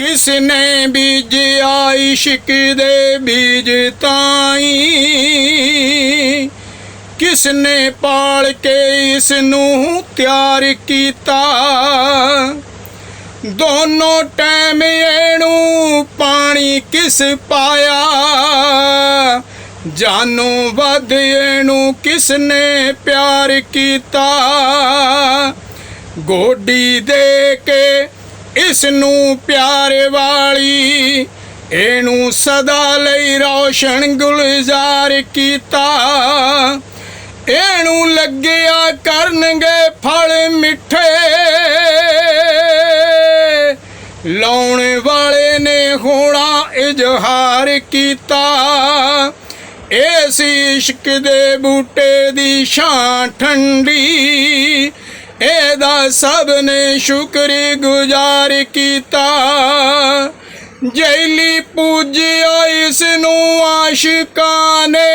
ਕਿਸ ਨੇ ਬੀਜਿਆ ਇਸ਼ਕ ਦੇ ਬੀਜ ਤਾਈ? ਕਿਸ ਨੇ ਪਾਲ ਕੇ ਇਸ ਨੂੰ ਤਿਆਰ ਕੀਤਾ? ਦੋਨੋਂ ਟਾਈਮ ਇਹਨੂੰ ਪਾਣੀ ਕਿਸ ਪਾਇਆ? ਜਾਨੂ ਵੱਧ ਇਹਨੂੰ ਕਿਸ ਨੇ ਪਿਆਰ ਕੀਤਾ? ਗੋਡੀ ਦੇ ਕੇ ਇਸ ਨੂੰ ਪਿਆਰ ਵਾਲੀ, ਇਹਨੂੰ ਸਦਾ ਲਈ ਰੌਸ਼ਨ ਗੁਲਜ਼ਾਰ ਕੀਤਾ। ਇਹਨੂੰ ਲੱਗਿਆ ਕਰਨਗੇ ਫਲ ਮਿੱਠੇ। ਲਾਉਣ ਵਾਲੇ ਨੇ ਹੋਣਾ ਇਜ਼ਹਾਰ ਕੀਤਾ। ਇਸ ਇਸ਼ਕ ਦੇ ਬੂਟੇ ਦੀ ਛਾਂ ਠੰਡੀ ਇਹਦਾ ਸਭ ਨੇ ਸ਼ੁਕਰੀ ਗੁਜ਼ਾਰ ਕੀਤਾ। ਜੈਲੀ ਪੂਜਿਆ ਇਸ ਨੂੰ ਆਸ਼ਿਕਾਂ ਨੇ।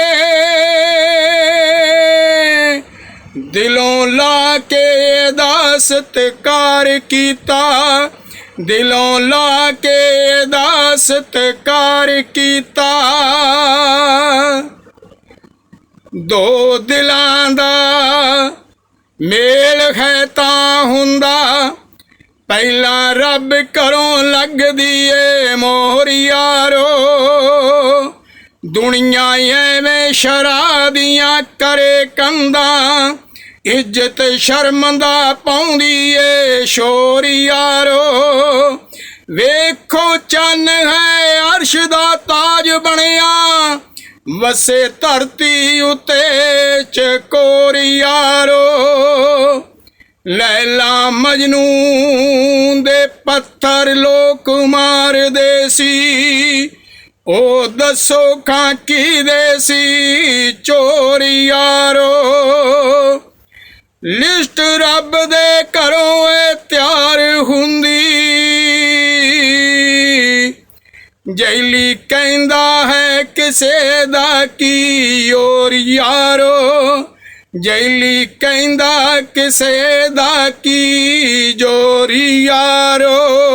ਦਿਲੋਂ ਲਾ ਕੇ ਦਾ ਸਤਿਕਾਰ ਕੀਤਾ। ਦਿਲੋਂ ਲਾ ਕੇ ਦਾ ਸਤਿਕਾਰ ਕੀਤਾ। ਦੋ ਦਿਲਾਂ ਦਾ ਮੇਲ ਹੈ ਤਾਂ ਹੁੰਦਾ, ਪਹਿਲਾਂ ਰੱਬ ਘਰੋਂ ਲੱਗਦੀ ਏ ਮੋਹਰ ਯਾਰੋ। ਦੁਨੀਆ ਐਵੇਂ ਸ਼ਰਾਬੀਆਂ ਕਰੇ ਕੰਦਾ, ਇੱਜ਼ਤ ਸ਼ਰਮਦਾ ਪਾਉਂਦੀ ਏ ਸ਼ੋਰ ਯਾਰੋ। ਵੇਖੋ ਚੰਨ ਹੈ ਅਰਸ਼ ਦਾ ਤਾਜ ਬਣਿਆ, ਵਸੇ ਧਰਤੀ ਉਤੇ ਚਕੋਰ ਯਾਰੋ। ਲੈਲਾ ਮਜਨੂ ਦੇ ਪੱਥਰ ਲੋਕ ਮਾਰਦੇ ਸੀ। ਉਹ ਦੱਸੋ ਖਾਂ ਕੀ ਦੇ ਸੀ ਚੋਰ ਯਾਰੋ। ਲਿਸਟ ਰੱਬ ਦੇ ਘਰੋਂ ਏ ਤਿਆਰ ਹੁੰਦੀ। ਜੈਲੀ ਕਹਿੰਦਾ ਹੈ ਕਿਸੇ ਦਾ ਕੀ ਓਰ ਯਾਰੋ। ਜੈਲੀ ਕਹਿੰਦਾ ਕਿਸੇ ਦਾ ਕੀ ਜੋਰੀ ਯਾਰੋ?